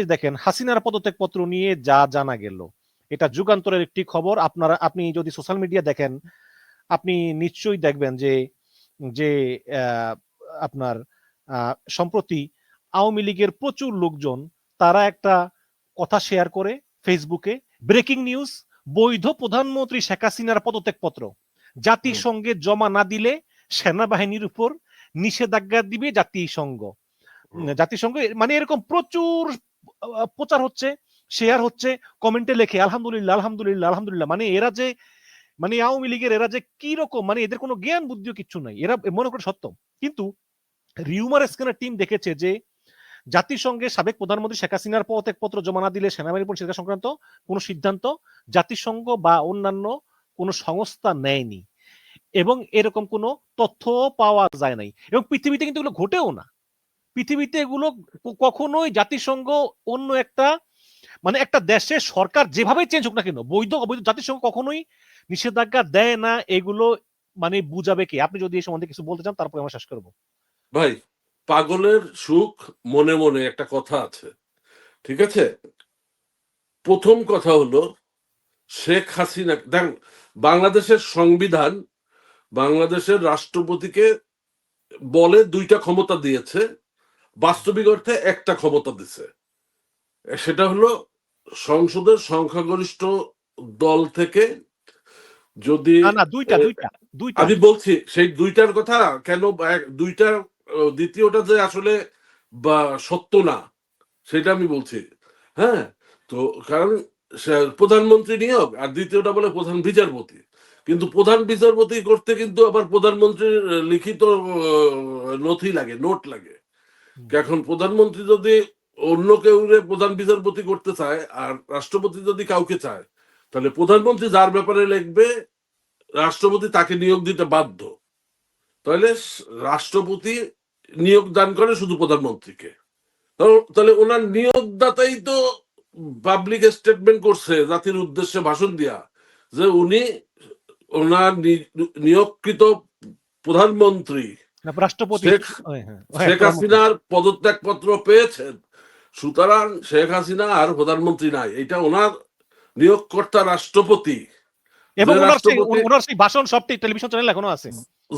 দেখেন হাসিনার পদত্যাগ পত্র নিয়ে যা জানা গেল। এটা যুগান্তরের একটি খবর। আপনারা আপনি যদি সোশ্যাল মিডিয়া দেখেন আপনি নিশ্চয়ই দেখবেন যে যে আপনার সম্প্রতি আওয়ামী লীগের প্রচুর লোকজন তারা একটা কথা শেয়ার করে ফেসবুকে ব্রেকিং নিউজ বৈধ প্রধানমন্ত্রী শেখ হাসিনার পদত্যাগ পত্র জাতিসংঘে জমা না দিলে সেনাবাহিনীর উপর নিষেধাজ্ঞা দিবে জাতিসংঘ। জাতিসংঘ মানে এরকম প্রচুর প্রচার হচ্ছে শেয়ার হচ্ছে কমেন্টে লেখে, আলহামদুলিল্লাহ আলহামদুলিল্লাহ আলহামদুলিল্লাহ। মানে এরা যে মানে আওয়ামী লীগের এরা যে কি রকম মানে এদের কোনো জ্ঞান বুদ্ধিও কিচ্ছু নাই। এরা মনে করে সত্য। কিন্তু রিউমার স্ক্যানের টিম দেখেছে যে জাতিসংঘের সাবেক প্রধানমন্ত্রী শেখ হাসিনার পদত্যাগ পত্র জমা না দিলে সেনাবাহিনীর উপর সংক্রান্ত কোনো সিদ্ধান্ত জাতিসংঘ বা অন্যান্য কোনো সংস্থা নেয়নি। এবং এরকম কোনো তথ্য পাওয়া যায় নাই। এবং পৃথিবীতে কিন্তু এগুলো ঘটেও না। পৃথিবীতে এগুলো কখনোই জাতিসংঘ অন্য একটা মানে একটা দেশে সরকার যেভাবে চেঞ্জ হোক না কেন, বৈধ, অবৈধ জাতিসংঘ কখনোই নিষেধাজ্ঞা দেয় না, এগুলো মানে বুঝাবে কি? আপনি যদি এই সম্বন্ধে কিছু বলতে চান, তারপরে আমরা শেষ করব। ভাই, পাগলের সুখ মনে মনে একটা কথা আছে, ঠিক আছে? প্রথম কথা হলো, শেখ হাসিনা দেখ বাংলাদেশের সংবিধান বাংলাদেশের রাষ্ট্রপতিকে বলে দুইটা ক্ষমতা দিয়েছে বাস্তবিক অর্থে একটা ক্ষমতা দিছে। সেটা হলো সংসদের সংখ্যাগরিষ্ঠ দল থেকে যদি দুইটা দুইটা দুইটা। আমি বলছি সেই দুইটার কথা কেন দুইটার দ্বিতীয়টা যে আসলে বা সত্য না সেটা আমি বলছি। হ্যাঁ? তো কারণ প্রধানমন্ত্রী নিয়োগ আর দ্বিতীয়টা বলে প্রধান বিচারপতি। কিন্তু প্রধান বিচারপতি করতে কিন্তু আবার প্রধানমন্ত্রীর লিখিত নথি লাগে নোট লাগে। এখন প্রধানমন্ত্রী যদি অন্য কেউ প্রধান বিচারপতি করতে চায় আর রাষ্ট্রপতি যদি কাউকে চায়, তাহলে প্রধানমন্ত্রী যার ব্যাপারে লিখবে, রাষ্ট্রপতি তাকে নিয়োগ দিতে বাধ্য। তাহলে রাষ্ট্রপতি নিয়োগ দান করে শুধু প্রধানমন্ত্রীকে। তাহলে- ওনার নিয়োগদাতাই তো পাবলিক স্টেটমেন্ট করছে, জাতির উদ্দেশ্যে ভাষণ দিয়া, যে উনি ওনার নিয়োগকৃত প্রধানমন্ত্রী রাষ্ট্রপতি শেখ- হ্যাঁ, হাসিনার পদত্যাগ পত্র পেয়েছেন। সুতরাং শেখ হাসিনা আর প্রধানমন্ত্রী নাই। এটা ওনার নিয়োগকর্তা রাষ্ট্রপতি। এবং ওনার সেই ভাষণ সবটি টেলিভিশন চ্যানেল এখনও আছে।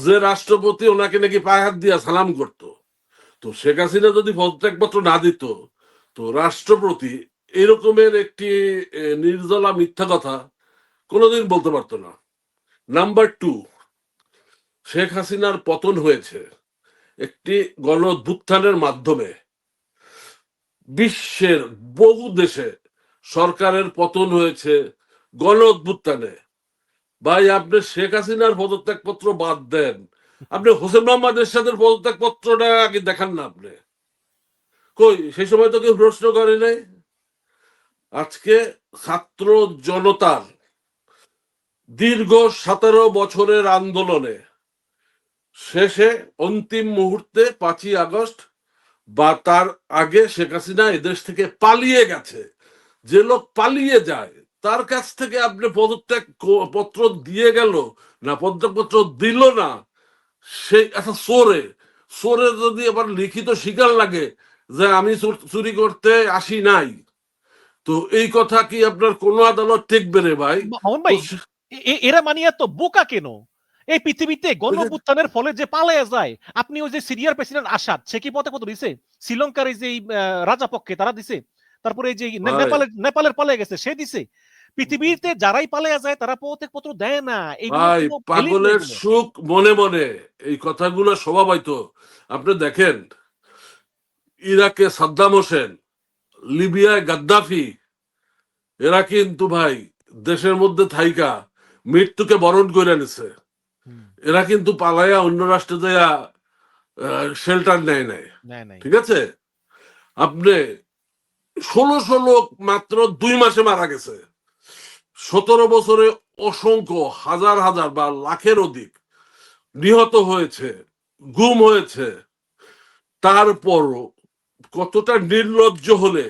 যে রাষ্ট্রপতি ওনাকে নাকি পায়ে হাত দিয়া সালাম করত। তো শেখ হাসিনা যদি পদত্যাগ পত্র না দিত তো রাষ্ট্রপতি এরকমের একটি নির্জলা মিথ্যা কথা কোনোদিন বলতে পারতো না। নাম্বার টু শেখ হাসিনার পতন হয়েছে একটি গণ মাধ্যমে। বিশ্বের বহু দেশে সরকারের পতন হয়েছে গণ ভাই, আপনি শেখ হাসিনার পদত্যাগ পত্র বাদ দেন। আপনি হোসেন মোহাম্মদ এরশাদের পদত্যাগ পত্রটা আগে দেখান না আপনি। কই, সেই সময় তো কেউ প্রশ্ন করে নাই। আজকে ছাত্র জনতার দীর্ঘ সতেরো বছরের আন্দোলনে শেষে অন্তিম মুহূর্তে পাঁচই আগস্ট বা তার আগে শেখ হাসিনা এদেশ থেকে পালিয়ে গেছে। যে লোক পালিয়ে যায় তার কাছ থেকে আপনি পদত্যাগ পত্র দিয়ে গেল না পদত্যাগ পত্র দিল না সেই আচ্ছা সোরে সোরে যদি আবার লিখিত স্বীকার লাগে যে আমি চুর- করতে আসি নাই তো এই কথা কি আপনার কোন আদালত টিকবে রে ভাই? এরা মানিয়া তো বোকা কেন? এই পৃথিবীতে গণঅভ্যুত্থানের ফলে যে পালায়া যায় আপনি ওই যে সিরিয়ার প্রেসিডেন্ট আসাদ সে কি পথে কত দিছে? শ্রীলঙ্কার এই যে এই, আহ, রাজা পক্ষে তারা দিছে? তারপরে এই যে নেপালের নেপালের পালিয়ে গেছে সে দিছে? পৃথিবীতে যারাই পালিয়ে যায় তারা পথে পত্র দেয় না। valid পাগলের সুখ মনে মনে এই কথাগুলো স্বভাবত আপনি দেখেন ইরাকে সাদ্দাম হোসেন লিবিয়ায় গাদ্দাফি এরা কিন্তু ভাই দেশের মধ্যে থাইকা মৃত্যুকে বরণ করে নিছে এরা কিন্তু পালাইয়া অন্য রাষ্ট্রে যাইয়া শেল্টার নেয় নাই। ঠিক আছে? আপনি ষোলো ষোলো মাত্র দুই মাসে মারা গেছে। সতেরো বছরে অসংখ্য হাজার হাজার বা লাখের অধিক নিহত হয়েছে গুম হয়েছে। তারপরও কতটা নির্লজ্জ হলে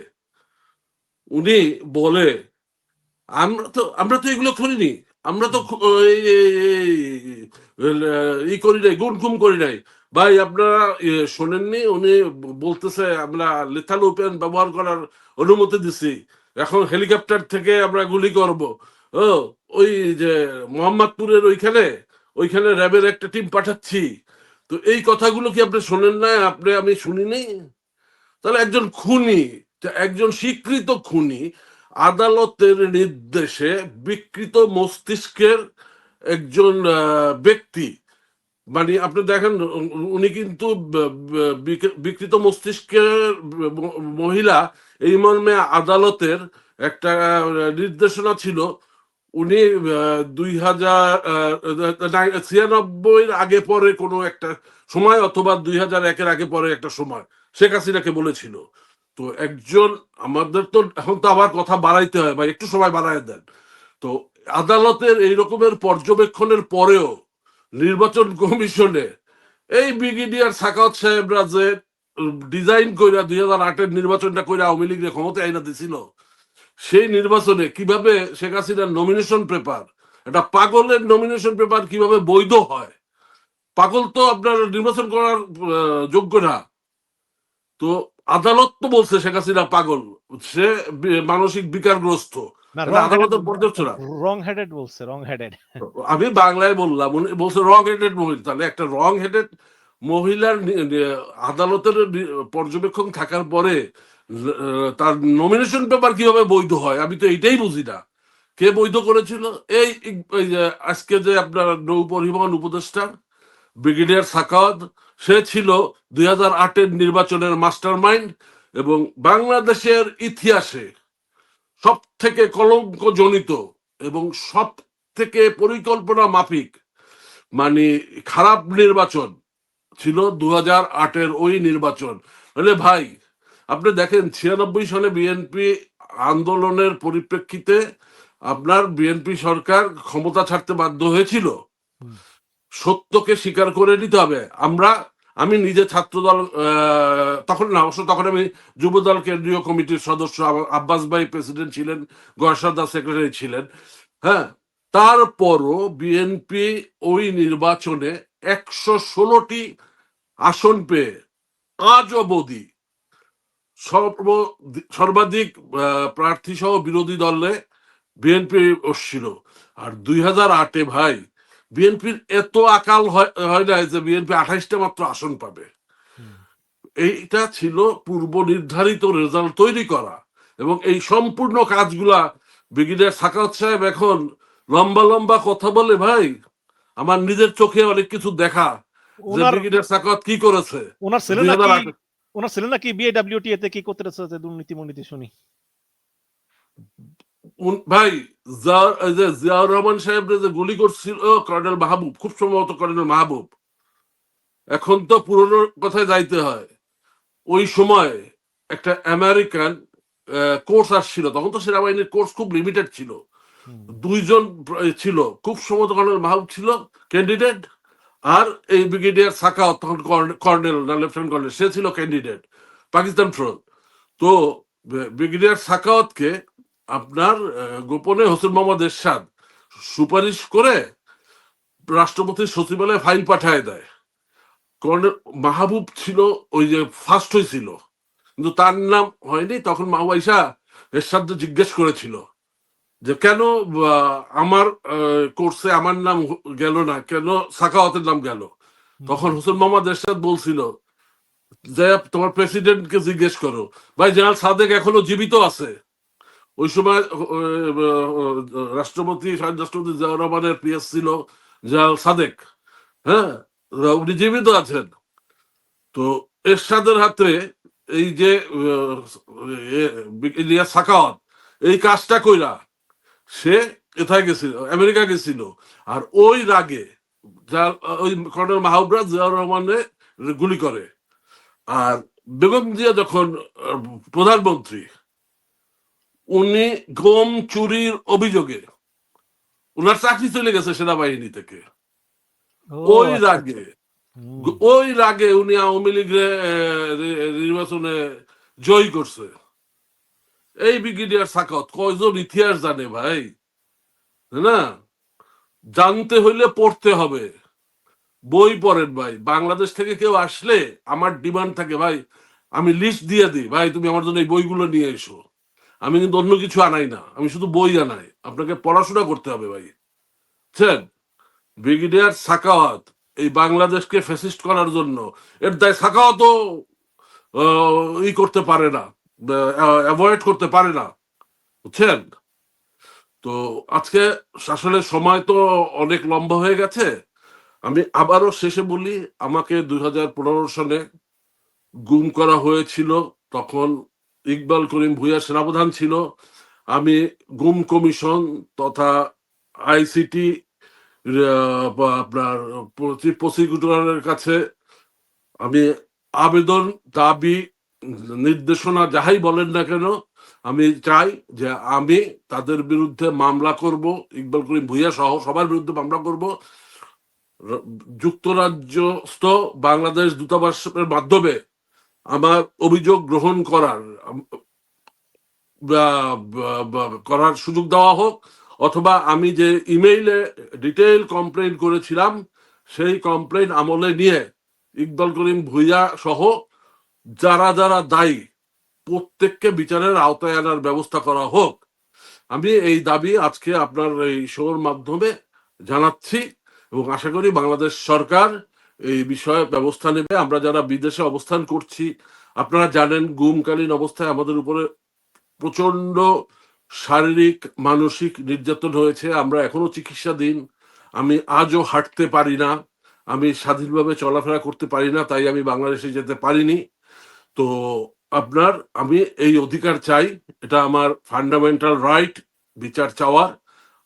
উনি বলে আমরা তো আমরা তো এগুলো করিনি আমরা তো ই করি নাই গুণ খুম করি নাই। ভাই, আপনারা শোনেননি, উনি বলতেছে আমরা লেথাল ওপেন ব্যবহার করার অনুমতি দিছি। এখন হেলিকপ্টার থেকে আমরা গুলি করব। ও, ওই যে মোহাম্মদপুরের ওইখানে ওইখানে র্যাবের একটা টিম পাঠাচ্ছি। তো এই কথাগুলো কি আপনি শোনেন না আপনি, আমি শুনিনি? তাহলে একজন খুনি একজন স্বীকৃত খুনি আদালতের নির্দেশে বিকৃত মস্তিষ্কের একজন ব্যক্তি মানে আপনি দেখেন, উনি কিন্তু বিকৃত মস্তিষ্কের মহিলা, এই মর্মে আদালতের একটা নির্দেশনা ছিল, উনি দুই হাজার ছিয়ানব্বই আগে পরে কোনো একটা সময় অথবা দুই হাজার একের আগে পরে একটা সময়, শেখ হাসিনাকে বলেছিল। তো একজন, আমাদের তো এখন তো আবার কথা বাড়াইতে হয় বা একটু সময় বাড়াই দেন। তো আদালতের এই রকমের পর্যবেক্ষণের পরেও নির্বাচন কমিশনে এই ব্রিগেডিয়ার সাকাত সাহেবরা যে ডিজাইন কইরা দুই হাজার আটের নির্বাচনটা কইরা আওয়ামী লীগের ক্ষমতা আইনা দিছিল, সেই নির্বাচনে কীভাবে শেখ হাসিনার নমিনেশন পেপার একটা পাগলের নমিনেশন পেপার কীভাবে বৈধ হয়? পাগল তো আপনার নির্বাচন করার যোগ্য না। তো আদালত তো বলছে শেখ হাসিনা পাগল। সে মানসিক বিকারগ্রস্ত। আদালতের পর্যবেক্ষণা রং হেডেড বলছে রং হেডেড আমি বাংলায় বললাম বলছে রং হেডেড মহিলা। তাহলে একটা রং হেডেড মহিলার আদালতের পর্যবেক্ষণ থাকার পরে তার নমিনেশন পেপার কীভাবে বৈধ হয়? আমি তো এটাই বুঝি না। কে বৈধ করেছিল? এই এই আজকে যে আপনার নৌ পরিবহন উপদেষ্টা ব্রিগেডিয়ার সাকাওয়াত সে ছিল দুই হাজার আটের নির্বাচনের মাস্টার মাইন্ড এবং বাংলাদেশের ইতিহাসে সব থেকে কলঙ্ক জনিত এবং সব থেকে পরিকল্পনা মাফিক মানে খারাপ নির্বাচন ছিল দু হাজার আটের ওই নির্বাচন মানে ভাই, আপনি দেখেন ছিয়ানব্বই সালে বিএনপি আন্দোলনের পরিপ্রেক্ষিতে আপনার বিএনপি সরকার ক্ষমতা ছাড়তে বাধ্য হয়েছিল। সত্যকে স্বীকার করে নিতে হবে। আমরা আমি নিজে ছাত্রদল আহ, তখন না অবশ্য তখন আমি যুবদল কেন্দ্রীয় কমিটির সদস্য আব্বাস ভাই প্রেসিডেন্ট ছিলেন গয়সাদা সেক্রেটারি ছিলেন। হ্যাঁ তারপরও বিএনপি ওই নির্বাচনে একশো ষোলোটি আসন পেয়ে আজ অবধি সর্ব সর্বাধিক প্রার্থী সহ বিরোধী দলে বিএনপি বসছিল আর দুই হাজার আটে ভাই বিএনপির এত আকাল হয় না যে বিএনপি আঠাইশটা মাত্র আসন পাবে। এইটা ছিল পূর্ব নির্ধারিত রেজাল্ট তৈরি করা এবং এই সম্পূর্ণ কাজগুলা ব্রিগেডিয়ার সাকাত সাহেব এখন লম্বা লম্বা কথা বলে ভাই আমার নিজের চোখে অনেক কিছু দেখা যে সাকাত কি করেছে? ওনার ছেলে নাকি আটে। ওনার ছেলে নাকি বিএডব্লিউটি এতে কি করতে দুর্নীতি মনীতি শুনি। ভাই যে জিয়াউর রহমান সাহেব যে গুলি করছিল কর্নেল মাহবুব খুব সম্ভবত কর্নেল মাহবুব। এখন তো পুরনো কথায় যাইতে হয়। ওই সময় একটা আমেরিকান কোর্স আসছিল তখন তো সেনাবাহিনীর কোর্স খুব লিমিটেড ছিল। দুইজন ছিল খুব সম্ভবত কর্নেল মাহবুব ছিল ক্যান্ডিডেট আর এই ব্রিগেডিয়ার সাকাওয়াত তখন কর্নেল না লেফটেন্যান্ট কর্নেল সে ছিল ক্যান্ডিডেট পাকিস্তান ফ্রন্ট। তো ব্রিগেডিয়ার সাকাওয়াতকে আপনার গোপনে হোসেন মোহাম্মদ এরশাদ সুপারিশ করে রাষ্ট্রপতির সচিবালয়ে ফাইল পাঠায় দেয়। কর্নেল মাহবুব ছিল ওই যে ফার্স্ট হয়েছিল কিন্তু তার নাম হয়নি তখন মাহবুব আইসা এরশাদ জিজ্ঞেস করেছিল যে কেন আমার কোর্সে আমার নাম গেল না কেন সাকাওয়াতের নাম গেল? তখন হোসেন মোহাম্মদ এরশাদ বলছিল যে তোমার প্রেসিডেন্টকে জিজ্ঞেস করো। ভাই জেনারেল সাদেক এখনও জীবিত আছে। ওই সময় রাষ্ট্রপতি শহীদ রাষ্ট্রপতি জিয়াউর রহমানের পিএস ছিল জেনারেল সাদেক হ্যাঁ? উনি জীবিত আছেন। তো এরশাদের হাতে এই যে সাকাওয়াত, এই কাজটা কইরা সে কোথায় গেছিল? আমেরিকা গেছিল। আর ওই রাগে যার ওই কর্নেল মাহবুবরা জিয়াউর রহমানে গুলি করে। আর বেগম জিয়া যখন প্রধানমন্ত্রী উনি গম চুরির অভিযোগে উনার চাকরি চলে গেছে সেনাবাহিনী থেকে। ওই আচ্ছা, রাগে ওই রাগে উনি আওয়ামী লীগের নির্বাচনে জয় করছে। এই ব্রিগেডিয়ার সাকত কয়জন ইতিহাস জানে ভাই? না? জানতে হইলে পড়তে হবে। বই পড়েন ভাই বাংলাদেশ থেকে কেউ আসলে আমার ডিমান্ড থাকে ভাই আমি লিস্ট দিয়ে দিই। ভাই তুমি আমার জন্য এই বইগুলো নিয়ে এসো। আমি কিন্তু অন্য কিছু আনাই না আমি শুধু বই আনাই। আপনাকে পড়াশোনা করতে হবে ভাই। বুঝছেন ব্রিগেডিয়ার সাকাওয়াত এই বাংলাদেশকে ফেসিস্ট করার জন্য। এর দায় সাকাওয়াতও আহ, ই করতে পারে না অ্যাভয়েড করতে পারে না। বুঝছেন? তো আজকে আসলে সময় তো অনেক লম্বা হয়ে গেছে। আমি আবারও শেষে বলি আমাকে দুই হাজার পনেরো সালে গুম করা হয়েছিল তখন ইকবাল করিম ভুইয়া সেনাপ্রধান ছিল। আমি গুম কমিশন তথা আইসিটি আপনার প্রসিকিউটরের কাছে আমি আবেদন, দাবি, নির্দেশনা যাহাই বলেন না কেন, আমি চাই যে আমি তাদের বিরুদ্ধে মামলা করব, ইকবাল করিম ভুইয়া সহ সবার বিরুদ্ধে মামলা করব। যুক্তরাজ্যস্থ বাংলাদেশ দূতাবাসের মাধ্যমে আমার অভিযোগ গ্রহণ করার করার সুযোগ দেওয়া হোক, অথবা আমি যে ইমেইলে ডিটেইল কমপ্লেন করেছিলাম, সেই কমপ্লেন আমলে নিয়ে ইকবাল করিম ভুইয়া সহ যারা যারা দায়ী, প্রত্যেককে বিচারের আওতায় আনার ব্যবস্থা করা হোক, আমি এই দাবি আজকে আপনার এই শোর মাধ্যমে জানাচ্ছি এবং আশা করি বাংলাদেশ সরকার এই বিষয়ে ব্যবস্থা নেবে। আমরা যারা বিদেশে অবস্থান করছি, আপনারা জানেন গুমকালীন অবস্থায় আমাদের উপরে প্রচণ্ড শারীরিক, মানসিক নির্যাতন হয়েছে। আমরা এখনও চিকিৎসাধীন। আমি আজও হাঁটতে পারি না। আমি স্বাধীনভাবে চলাফেরা করতে পারি না, তাই আমি বাংলাদেশে যেতে পারিনি। তো আপনার, আমি এই অধিকার চাই। এটা আমার ফান্ডামেন্টাল রাইট বিচার চাওয়ার।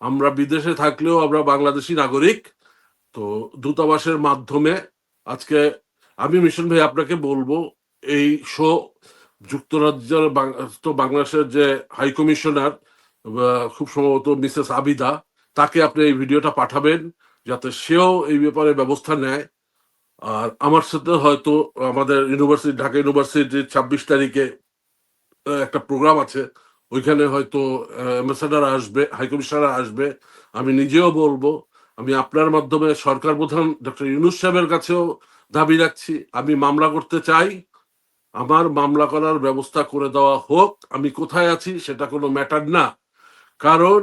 আমরা বিদেশে থাকলেও আমরা বাংলাদেশি নাগরিক। তো দূতাবাসের মাধ্যমে আজকে আমি মিশন ভাই আপনাকে বলব, এই শো যুক্তরাজ্যের তো বাংলাদেশের যে হাই কমিশনার খুব সম্ভবত মিসেস আবিদা, তাকে আপনি এই ভিডিওটা পাঠাবেন, যাতে সেও এই ব্যাপারে ব্যবস্থা নেয়। আর আমার সাথে হয়তো আমাদের ইউনিভার্সিটি, ঢাকা ইউনিভার্সিটির ছাব্বিশ তারিখে একটা প্রোগ্রাম আছে। ওইখানে হয়তো অ্যাম্বাসাডার আসবে হাইকমিশনার আসবে। আমি নিজেও বলব আমি আপনার মাধ্যমে সরকার প্রধান ডক্টর ইউনুস সাহেবের কাছেও দাবি রাখছি। আমি মামলা করতে চাই। আমার মামলা করার ব্যবস্থা করে দেওয়া হোক। আমি কোথায় আছি সেটা কোনো ম্যাটার না। কারণ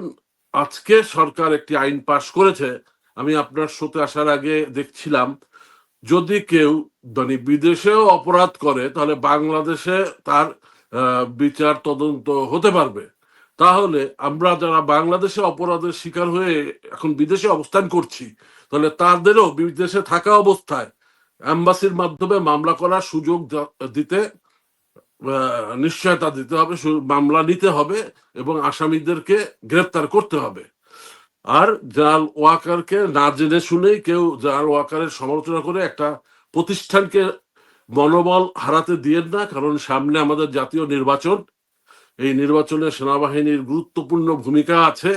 আজকে সরকার একটি আইন পাশ করেছে। আমি আপনার সাথে আসার আগে দেখছিলাম, যদি কেউ মানে বিদেশেও অপরাধ করে, তাহলে বাংলাদেশে তার বিচার তদন্ত হতে পারবে। তাহলে আমরা যারা বাংলাদেশে অপরাধের শিকার হয়ে এখন বিদেশে অবস্থান করছি, তাহলে তাদেরও বিদেশে থাকা অবস্থায় অ্যাম্বাসির মাধ্যমে মামলা করার সুযোগ দিতে নিশ্চয়তা দিতে হবে মামলা নিতে হবে এবং আসামিদেরকে গ্রেপ্তার করতে হবে। আর জাল ওয়াকারকে না জেনে শুনেই কেউ জাল ওয়াকারের সমালোচনা করে একটা প্রতিষ্ঠানকে মনোবল হারাতে দিয়েন না, কারণ সামনে আমাদের জাতীয় নির্বাচন এই নির্বাচনে সেনাবাহিনীর গুরুত্বপূর্ণ ভূমিকা আছে।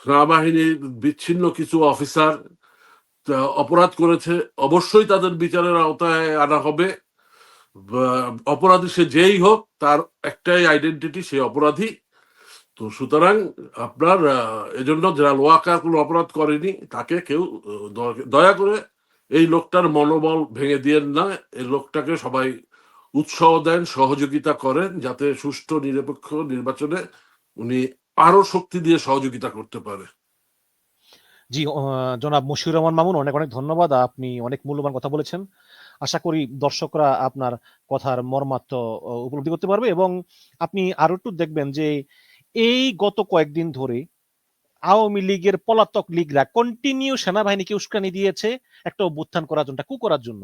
সেনাবাহিনীর বিচ্ছিন্ন কিছু অফিসার অপরাধ করেছে। অবশ্যই তাদের বিচারের আওতায় আনা হবে। অপরাধী সে যেই হোক, তার একটাই আইডেন্টিটি সে অপরাধী। তো সুতরাং আপনার এজন্য যারা ওয়াকার কোনো অপরাধ করেনি, তাকে কেউ দয়া করে এই লোকটার মনোবল ভেঙে দিয়েন না। এই লোকটাকে সবাই উৎসাহ দেন সহযোগিতা করেন যাতে সুষ্ঠু নিরপেক্ষ নির্বাচনে উনি আরও শক্তি দিয়ে সহযোগিতা করতে পারে। জি জনাব মশিউর রহমান মামুন অনেক অনেক ধন্যবাদ। আপনি অনেক মূল্যবান কথা বলেছেন। আশা করি দর্শকরা আপনার কথার আহ, উপলব্ধি করতে পারবে এবং আপনি আরও একটু দেখবেন যে এই গত কয়েকদিন ধরে আওয়ামী লীগের পলাতক লীগরা কন্টিনিউ সেনাবাহিনীকে উস্কানি দিয়েছে একটা অভ্যুত্থান করার জন্য কু করার জন্য।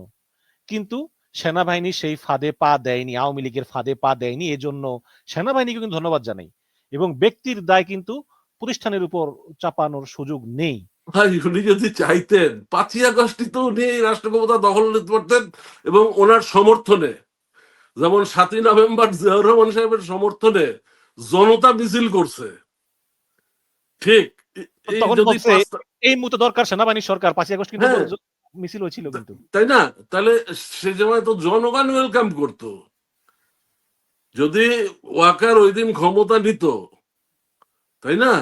কিন্তু সেনাবাহিনী সেই ফাঁদে পা দেয়নি আওয়ামী লীগের ফাঁদে পা দেয়নি এজন্য সেনাবাহিনীকে কিন্তু ধন্যবাদ জানাই। এবং ব্যক্তির দায় কিন্তু প্রতিষ্ঠানের উপর চাপানোর সুযোগ নেই। ভাই উনি যদি চাইতেন পাঁচই আগস্টই তো উনি রাষ্ট্র ক্ষমতা দখল নিতে পারতেন এবং ওনার সমর্থনে যেমন সাতই নভেম্বর জিয়াউর রহমান সাহেবের সমর্থনে জনতা মিছিল করছে। ঠিক এই মুহূর্তে দরকার সেনাবাহিনী সরকার পাঁচই আগস্ট কিন্তু মিছিল হয়েছিল কিন্তু। তাই না? তাহলে সে সময় তো জনগণ ওয়েলকাম করতো। যদি ওয়াকার ওই দিন ক্ষমতা নিত তাই না?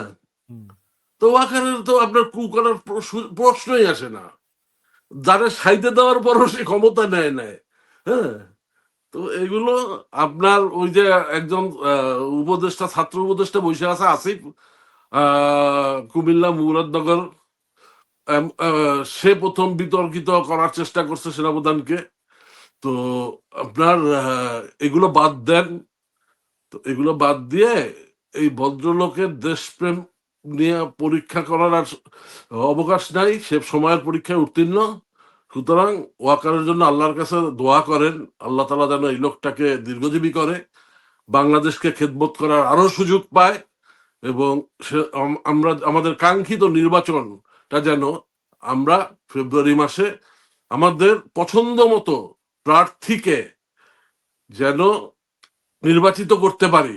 তো ওয়াকারের তো আপনার কু করার প্রশ্নই আসে না। যারা সাইতে দেওয়ার পরও সে ক্ষমতা নেয় নেয় হ্যাঁ? তো এগুলো আপনার ওই যে একজন উপদেষ্টা ছাত্র উপদেষ্টা বসে আছে আসিফ আহ, কুমিল্লা মুরাদনগর সে প্রথম বিতর্কিত করার চেষ্টা করছে সেনাপ্রধানকে। তো আপনার এগুলো বাদ দেন। তো এগুলো বাদ দিয়ে এই ভদ্রলোকের দেশপ্রেম নিয়ে পরীক্ষা করার আর অবকাশ নাই। সে সময়ের পরীক্ষায় উত্তীর্ণ। সুতরাং ওয়াকারের জন্য আল্লাহর কাছে দোয়া করেন। আল্লাহ তালা যেন এই লোকটাকে দীর্ঘজীবী করে বাংলাদেশকে খেদমত করার আরও সুযোগ পায়। এবং সে- আম- আমরা, আমাদের কাঙ্ক্ষিত নির্বাচনটা যেন আমরা ফেব্রুয়ারি মাসে আমাদের পছন্দ মতো প্রার্থীকে যেন নির্বাচিত করতে পারি।